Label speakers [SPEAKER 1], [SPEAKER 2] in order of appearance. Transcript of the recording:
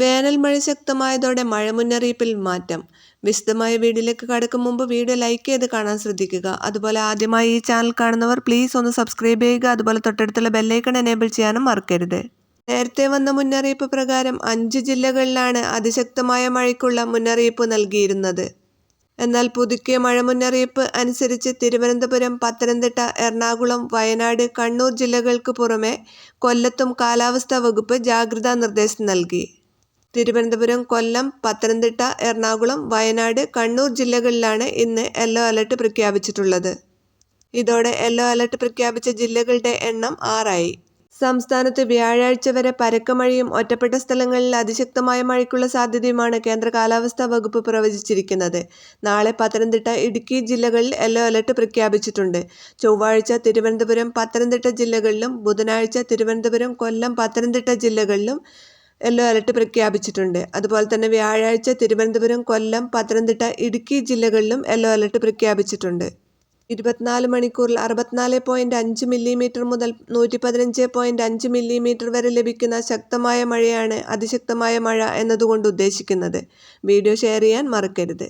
[SPEAKER 1] വേനൽ മഴ ശക്തമായതോടെ മഴ മുന്നറിയിപ്പിൽ മാറ്റം. വിശദമായ വീഡിയോയിലേക്ക് കടക്കും മുമ്പ് വീഡിയോ ലൈക്ക് ചെയ്ത് കാണാൻ ശ്രദ്ധിക്കുക. അതുപോലെ ആദ്യമായി ഈ ചാനൽ കാണുന്നവർ പ്ലീസ് ഒന്ന് സബ്സ്ക്രൈബ് ചെയ്യുക. അതുപോലെ തൊട്ടടുത്തുള്ള ബെല്ലൈക്കൺ എനേബിൾ ചെയ്യാനും മറക്കരുത്. നേരത്തെ വന്ന മുന്നറിയിപ്പ് പ്രകാരം അഞ്ച് ജില്ലകളിലാണ് അതിശക്തമായ മഴയ്ക്കുള്ള മുന്നറിയിപ്പ് നൽകിയിരുന്നത്. എന്നാൽ പുതുക്കിയ മഴ മുന്നറിയിപ്പ് അനുസരിച്ച് തിരുവനന്തപുരം പത്തനംതിട്ട എറണാകുളം വയനാട് കണ്ണൂർ ജില്ലകൾക്ക് പുറമെ കൊല്ലത്തും കാലാവസ്ഥാ വകുപ്പ് ജാഗ്രതാ നിർദ്ദേശം നൽകി. തിരുവനന്തപുരം കൊല്ലം പത്തനംതിട്ട എറണാകുളം വയനാട് കണ്ണൂർ ജില്ലകളിലാണ് ഇന്ന് യെല്ലോ അലർട്ട് പ്രഖ്യാപിച്ചിട്ടുള്ളത്. ഇതോടെ യെല്ലോ അലർട്ട് പ്രഖ്യാപിച്ച ജില്ലകളുടെ എണ്ണം ആറായി. സംസ്ഥാനത്ത് വ്യാഴാഴ്ച വരെ പരക്ക മഴയും ഒറ്റപ്പെട്ട സ്ഥലങ്ങളിൽ അതിശക്തമായ മഴയ്ക്കുള്ള സാധ്യതയുമാണ് കേന്ദ്ര കാലാവസ്ഥാ വകുപ്പ് പ്രവചിച്ചിരിക്കുന്നത്. നാളെ പത്തനംതിട്ട ഇടുക്കി ജില്ലകളിൽ യെല്ലോ അലർട്ട് പ്രഖ്യാപിച്ചിട്ടുണ്ട്. ചൊവ്വാഴ്ച തിരുവനന്തപുരം പത്തനംതിട്ട ജില്ലകളിലും ബുധനാഴ്ച തിരുവനന്തപുരം കൊല്ലം പത്തനംതിട്ട ജില്ലകളിലും യെല്ലോ അലർട്ട് പ്രഖ്യാപിച്ചിട്ടുണ്ട്. അതുപോലെ തന്നെ വ്യാഴാഴ്ച തിരുവനന്തപുരം കൊല്ലം പത്തനംതിട്ട ഇടുക്കി ജില്ലകളിലും യെല്ലോ അലർട്ട് പ്രഖ്യാപിച്ചിട്ടുണ്ട്. ഇരുപത്തിനാല് മണിക്കൂറിൽ അറുപത്തിനാല് പോയിന്റ് അഞ്ച് മില്ലിമീറ്റർ മുതൽ നൂറ്റി പതിനഞ്ച് പോയിന്റ് അഞ്ച് മില്ലിമീറ്റർ വരെ ലഭിക്കുന്ന ശക്തമായ മഴയാണ് അതിശക്തമായ മഴ എന്നതുകൊണ്ട് ഉദ്ദേശിക്കുന്നത്. വീഡിയോ ഷെയർ ചെയ്യാൻ മറക്കരുത്.